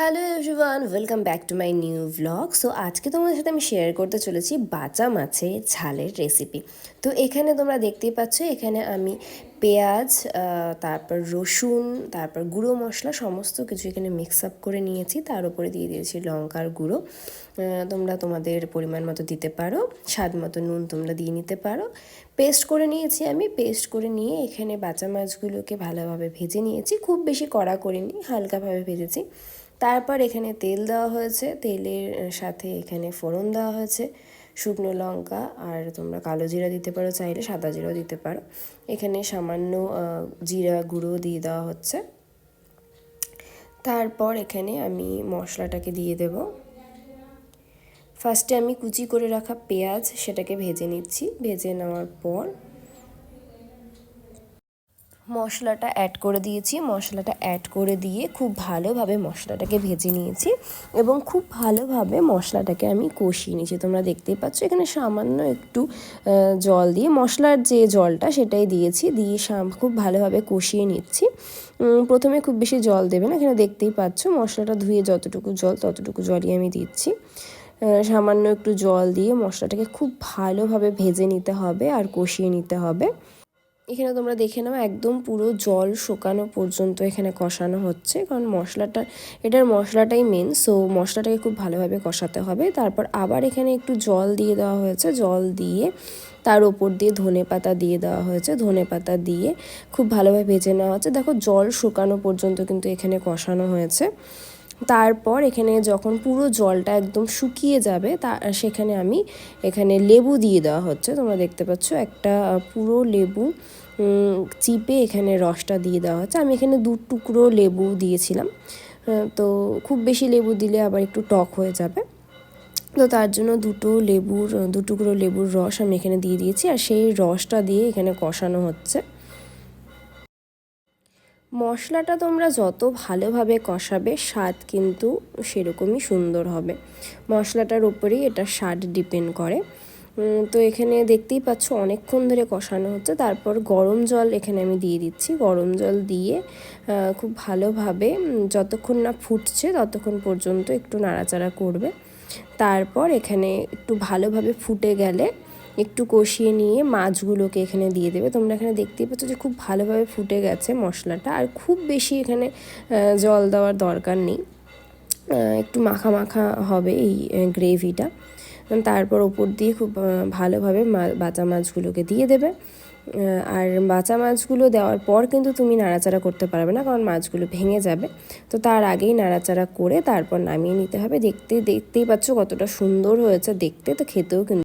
Hello everyone, welcome back to my new blog so আজকে তোমাদের সাথে আমি শেয়ার করতে চলেছি বাঁচা মাছের ঝালের রেসিপি তো এখানে তোমরা দেখতেই পাচ্ছ, এখানে আমি পেঁয়াজ তারপর রসুন, তারপর গুঁড়ো মশলা, সমস্ত কিছু এখানে মিক্স আপ করে নিয়েছি। তার উপরে দিয়ে দিয়েছি লঙ্কার গুঁড়ো। তোমরা তোমাদের পরিমাণ মতো দিতে পারো। স্বাদ মতো নুন তোমরা দিয়ে নিতে পারো। পেস্ট করে নিয়েছি আমি। পেস্ট করে নিয়ে এখানে বাঁচা মাছগুলোকে ভালোভাবে ভেজে নিয়েছি। খুব বেশি কড়া করিনি, হালকাভাবে ভেজেছি। তারপর এখানে তেল দেওয়া হয়েছে। তেলের সাথে এখানে ফোড়ন দেওয়া হয়েছে। শুকনো লঙ্কা আর তোমরা কালো জিরা দিতে পারো চাইলে সাদা জিরাও দিতে পারো। এখানে সামান্য জিরা গুঁড়ো দিয়ে দেওয়া হচ্ছে। তারপর এখানে আমি মশলাটাকে দিয়ে দেব। ফার্স্টে আমি কুচি করে রাখা পেঁয়াজ সেটাকে ভেজে নিচ্ছি। ভেজে নেওয়ার পর মশলাটা অ্যাড করে দিয়েছি। মশলাটা অ্যাড করে দিয়ে খুব ভালোভাবে মশলাটাকে ভেজে নিয়েছি এবং খুব ভালোভাবে মশলাটাকে আমি কষিয়ে নিয়েছি। তোমরা দেখতেই পাচ্ছ, এখানে সামান্য একটু জল দিয়ে মশলার যে জলটা সেটাই দিয়েছি। দিয়ে খুব ভালোভাবে কষিয়ে নিচ্ছি। প্রথমে খুব বেশি জল দেবে না, এখানে দেখতেই পাচ্ছ মশলাটা ধুয়ে যতটুকু জল ততটুকু জলই আমি দিচ্ছি। সামান্য একটু জল দিয়ে মশলাটাকে খুব ভালোভাবে ভেজে নিতে হবে আর কষিয়ে নিতে হবে। এখানে তোমরা দেখে নাও, একদম পুরো জল শুকানো পর্যন্ত এখানে কষানো হচ্ছে। কারণ মশলাটা, এটার মশলাটাই মেন সো মশলাটাকে খুব ভালোভাবে কষাতে হবে। তারপর আবার এখানে একটু জল দিয়ে দেওয়া হয়েছে। জল দিয়ে তার ওপর দিয়ে ধনে পাতা দিয়ে দেওয়া হয়েছে। ধনে পাতা দিয়ে খুব ভালোভাবে ভেজে নেওয়া হচ্ছে। দেখো জল শুকানো পর্যন্ত কিন্তু এখানে কষানো হয়েছে। তারপর এখানে যখন পুরো জলটা একদম শুকিয়ে যাবে, তা সেখানে আমি এখানে লেবু দিয়ে দেওয়া হচ্ছে। তোমরা দেখতে পাচ্ছ একটা পুরো লেবু চিপে এখানে রসটা দিয়ে দেওয়া হচ্ছে। আমি এখানে দু টুকরো লেবু দিয়েছিলাম তো খুব বেশি লেবু দিলে আবার একটু টক হয়ে যাবে। তো তার জন্য দুটো লেবুর, দু টুকরো লেবুর রস আমি এখানে দিয়ে দিয়েছি। আর সেই রসটা দিয়ে এখানে কষানো হচ্ছে। মশলাটা তোমরা যত ভালোভাবে কষাবে, স্বাদ কিন্তু সেরকমই সুন্দর হবে। মশলাটার উপরেই এটা স্বাদ ডিপেন্ড করে। তো এখানে দেখতেই পাচ্ছ অনেকক্ষণ ধরে কষানো হচ্ছে। তারপর গরম জল এখানে আমি দিয়ে দিচ্ছি। গরম জল দিয়ে খুব ভালোভাবে যতক্ষণ না ফুটছে ততক্ষণ পর্যন্ত একটু নাড়াচাড়া করবে। তারপর এখানে একটু ভালোভাবে ফুটে গেলে একটু কষিয়ে নিয়ে মাছগুলোকে এখানে দিয়ে দেবে। তোমরা এখানে দেখতেই পাচ্ছ যে খুব ভালোভাবে ফুটে গেছে মশলাটা। আর খুব বেশি এখানে জল দেওয়ার দরকার নেই। একটু মাখা মাখা হবে এই গ্রেভিটা। তারপর ওপর দিয়ে খুব ভালোভাবে বাঁচা মাছগুলোকে দিয়ে দেবে। আর বাঁচা মাছগুলো দেওয়ার পর কিন্তু তুমি নাড়াচাড়া করতে পারবে না, কারণ মাছগুলো ভেঙে যাবে। তো তার আগেই নাড়াচাড়া করে তারপর নামিয়ে নিতে হবে। দেখতে, দেখতেই পাচ্ছ কতটা সুন্দর হয়েছে দেখতে, তো খেতেও কিন্তু